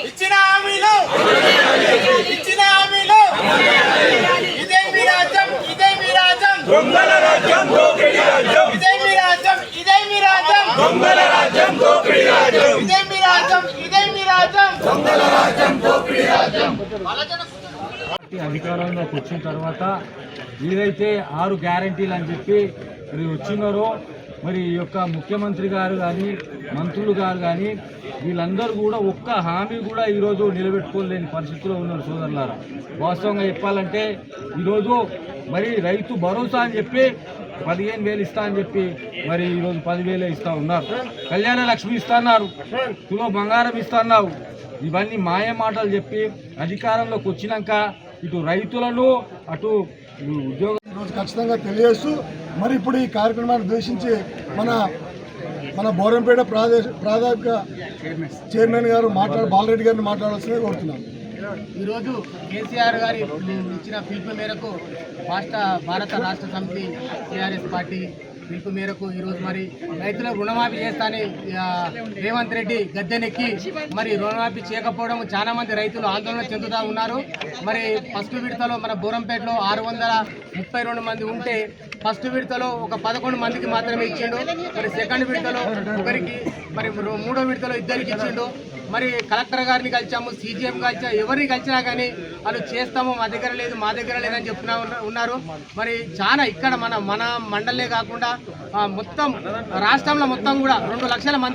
ఇచ్చిన హామీలు ఇచ్చిన హామీలు ఇదే మీ రాజ్యం ఇదే మీ రాజ్యం దొంగల రాజ్యం దోపిడీ రాజ్యం ఇదే మీ రాజ్యం ఇదే మీ రాజ్యం దొంగల రాజ్యం దోపిడీ రాజ్యం ఇదే మీ రాజ్యం ఇదే మీ రాజ్యం దొంగల రాజ్యం దోపిడి రాజ్యం అధికారంలోకి వచ్చిన తర్వాత ఏదైతే ఆరు గ్యారంటీలు అని చెప్పి మరి వచ్చినారో మరి ఈ యొక్క ముఖ్యమంత్రి గారు కానీ మంత్రులు గారు కానీ వీళ్ళందరూ కూడా ఒక్క హామీ కూడా ఈరోజు నిలబెట్టుకోలేని పరిస్థితిలో ఉన్నారు సోదరులారా. వాస్తవంగా చెప్పాలంటే ఈరోజు మరి రైతు భరోసా అని చెప్పి పదిహేను వేలు ఇస్తా అని చెప్పి మరి ఈరోజు పదివేలే ఇస్తా ఉన్నారు. కళ్యాణ లక్ష్మి ఇస్తా అన్నారు. తులో బంగారం ఇస్తున్నావు ఇవన్నీ మాయ మాటలు చెప్పి అధికారంలోకి వచ్చినాక ఇటు రైతులను అటు ఉద్యోగం ఖచ్చితంగా తెలియజేస్తూ మరి ఇప్పుడు ఈ కార్యక్రమాన్ని ఉద్దేశించి మన మన బోరంపేట ప్రాదేశ ప్రాథమిక చైర్మన్ గారు మాట్లాడ బాలరెడ్డి గారిని మాట్లాడాల్సిందిగా కోరుతున్నాను. ఈరోజు కేసీఆర్ గారి ఇచ్చిన పిలుపు మేరకు రాష్ట్ర భారత రాష్ట్ర సమితి టీఆర్ఎస్ పార్టీ పిలుపు మేరకు ఈరోజు మరి రైతులకు రుణమాఫీ చేస్తానని రేవంత్ రెడ్డి గద్దెనెక్కి మరి రుణమాఫీ చేయకపోవడం చాలా మంది రైతులు ఆందోళన చెందుతూ ఉన్నారు. మరి ఫస్ట్ విడతలో మన బోరంపేటలో ఆరు వందల ముప్పై రెండు మంది ఉంటే ఫస్ట్ విడతలో ఒక పదకొండు మందికి మాత్రమే ఇచ్చిండు. మరి సెకండ్ విడతలో ఒకరికి మరి మూడో విడతలో ఇద్దరికి ఇచ్చిండు. మరి కలెక్టర్ గారిని కలిసాము సీజీఎం కలిసా ఎవరిని కలిసినా కానీ వాళ్ళు చేస్తాము మా దగ్గర లేదు మా దగ్గర లేదని చెప్తున్నా ఉన్నారు. మరి చాలా ఇక్కడ మన మన మండలే కాకుండా మొత్తం రాష్ట్రంలో మొత్తం కూడా రెండు లక్షల మంది